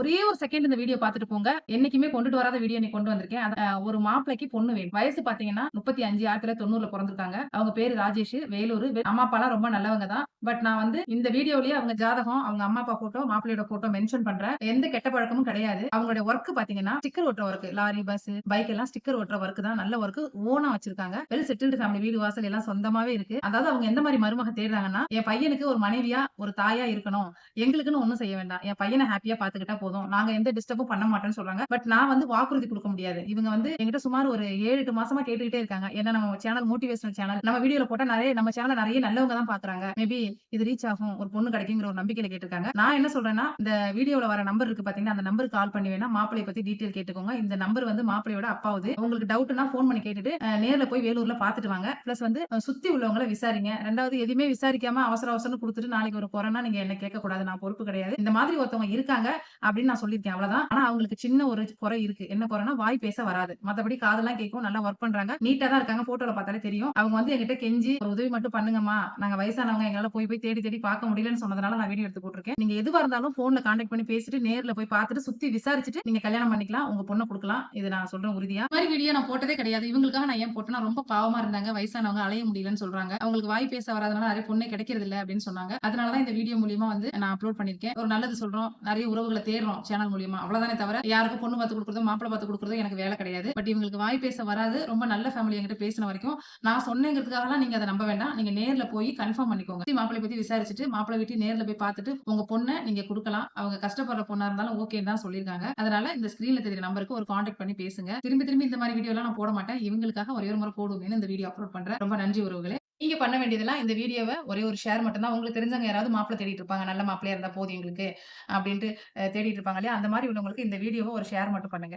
ஒரே ஒரு செகண்ட் இந்த வீடியோ பார்த்துட்டு போங்க. என்னைக்குமே கொண்டுட்டு வராத வீடியோ நீ கொண்டு வந்திருக்கேன். அத ஒரு மாப்பிளைக்கு பொண்ணு வேணும். வயசு பார்த்தீங்கன்னா 35 1990ல பொறந்திருக்காங்க. அவங்க பேரு ராஜேஷ். வேலூர் அம்மா, அப்பாலாம் ரொம்ப நல்லவங்க தான். பட் நான் வந்து இந்த வீடியோலயே அவங்க ஜாதகம், அவங்க அம்மா, அப்பா ஃபோட்டோ, மாப்பிள்ளையோட ஃபோட்டோ மென்ஷன் பண்றேன். எந்த கெட்ட பழக்கமும் கிடையாது. அவங்களோட ஒர்க் பாத்தீங்கன்னா ஸ்டிக்கர் ஓட்டுற ஒர்க் லாரி, பஸ், பைக் எல்லாம் ஸ்டிக்கர் ஓட்டுற ஒர்க் தான். நல்ல ஒர்க் ஓனா வச்சிருக்காங்க. Well settled family. வீடு வாசல் எல்லாம் சொந்தமாவே இருக்கு. அதாவது அவங்க எந்த மாதிரி மருமக தேடுறாங்கன்னா, என் பையனுக்கு ஒரு மனைவியா, ஒரு தாயா இருக்கணும். எங்களுக்குன்னு ஒண்ணும் செய்ய வேண்டாம். என் பையனை ஹாப்பியா பாத்துக்கிட்டா போதும். நாங்க எந்த டிஸ்டர்பும் பண்ண மாட்டோம்னு சொல்றாங்க. பட் நான் வந்து வாக்குறுதி கொடுக்க முடியாது. இவங்க வந்து என்கிட்ட சுமார் ஒரு 7, 8 மாசமா கேட்டுக்கிட்டே இருக்காங்க. ஏன்னா நம்ம சேனல் மோட்டிவேஷனல் சேனல். நம்ம வீடியோல போட்டா நிறைய நம்ம சேனல்ல நிறைய நல்லவங்க தான் பாக்குறாங்க மேபி இது ரீச் ஆகும். ஒரு பொண்ணு கிடைக்குங்கிற ஒரு நம்பிக்கையில கேட்டிருக்காங்க நான் என்ன சொல்றேன்னா, இந்த வீடியோல வர நம்பர் இருக்கு பாத்தீங்கன்னா அந்த நம்பருக்கு கால் பண்ணி வேணா மாப்பிள்ளைய பத்தி டீட்டெயில் கேட்டுக்கோங்க. இந்த நம்பர் வந்து மாப்பிள்ளையோட அப்பாவது உங்களுக்கு டவுட்னா போன் பண்ணி கேட்டுட்டு, நேர்ல போய் வேலூர்ல பாத்துட்டு வாங்க. பிளஸ் வந்து சுத்தி உள்ளவங்கள விசாரிங்க. ரெண்டாவது எதுவுமே விசாரிக்காம அவசர அவசரம் குடுத்துட்டு நாளைக்கு ஒரு கொரோனா நீங்க என்ன கேட்கக்கூடாது. நான் பொறுப்பு கிடையாது. இந்த மாதிரி ஒருத்தவங்க இருக்காங்க அப்படின்னு நான் சொல்லியிருக்கேன். அவ்வளவுதான். ஆனா அவங்களுக்கு சின்ன ஒரு குறை இருக்கு. என்ன குறைன்னா வாய் பேச வராது. மத்தபடி காதெல்லாம் கேட்கும். நல்லா ஒர்க் பண்றாங்க. நீட்டா தான் இருக்காங்க. போட்டோல பார்த்தாலே தெரியும். அவங்க வந்து என்கிட்ட கெஞ்சி ஒரு உதவி மட்டும் பண்ணுங்கம்மா. நாங்க வயசானவங்க எங்களால போய் போய் தேடி தேடி பார்க்க முடியலன்னு சொன்னதுனால நான் வீடியோ எடுத்து போட்டுருக்கேன். நீங்க எதுவா இருந்தாலும் போன்ல கான்டாக்ட் பண்ணி பேசிட்டு, நேர்ல போய் பார்த்துட்டு, சுத்தி விசாரிச்சுட்டு நீங்க கல்யாணம் பண்ணிக்கலாம். உங்க பொண்ணை கொடுக்கலாம் இது நான் சொல்றேன் உறுதியா. மாதிரி வீடியோ நான் போட்டதே கிடையாது. இவங்களுக்காக நான் ஏன் போட்டேன்னா, ரொம்ப பாவமா இருந்தாங்க. வயசானவங்க அலைய முடியலன்னு சொல்றாங்க. அவங்களுக்கு வாய் பேச வராதனால நிறைய பொண்ணே கிடைக்கிறது இல்ல அப்படின்னு சொன்னாங்க. அதனால தான் இந்த வீடியோ மூலியமா வந்து நான் அப்லோட் பண்ணிருக்கேன் ஒரு நல்லது சொல்றோம். உறவுகளை உறவுகள சேர்றோம் சேனல் மூலியமா. அவ்வளவுதானே தவிர, யாருக்கும் பொண்ணு பார்த்து கொடுக்குறதோ மாப்பிள்ள பார்த்து கொடுக்குறதோ எனக்கு வேலை கிடையாது. பட் இவங்களுக்கு வாய் பேச வராது. ரொம்ப நல்ல ஃபேமிலி என்கிட்ட பேசின வரைக்கும், நான் சொன்னேங்கிறதுக்காகலாம் நீங்க அத நம்ப வேண்டாம். நீங்க நேர்ல போய் கன்ஃபார்ம் பண்ணிக்கோங்க. மாப்பிளை பத்தி விசாரிச்சுட்டு, மாப்பிள்ளை வீட்டு நேர்ல போய் பார்த்துட்டு, உங்க பொண்ண நீங்க குடுக்கலாம். அவங்க கஷ்டப்படுற பொண்ணா இருந்தாலும் ஓகேன்னு தான் சொல்லியிருக்காங்க. அதனால இந்த ஸ்கிரீன்ல தெரியுற நம்பருக்கு ஒரு கான்டாக்ட் பண்ணி பேசுங்க. திரும்பி திரும்பி இந்த மாதிரி வீடியோ எல்லாம் நான் போட மாட்டேன். இவங்களுக்காக ஒரே ஒரு முறை போடுவேன்னு இந்த வீடியோ அப்லோட் பண்றேன். ரொம்ப நன்றி உறவுகளே. நீங்க பண்ண வேண்டியதெல்லாம் இந்த வீடியோவ ஒரே ஒரு ஷேர் மட்டும் தான். உங்களுக்கு தெரிஞ்சவங்க யாராவது மாப்பிள்ள தேடிட்டு இருப்பாங்க. நல்ல மாப்பிள்ளையா இருந்தா போதும் எங்களுக்கு. அப்படின்ட்டு தேடிட்டு இருப்பாங்க இல்லையா? அந்த மாதிரி உள்ளவங்களுக்கு இந்த வீடியோவை ஒரு ஷேர் மட்டும் பண்ணுங்க.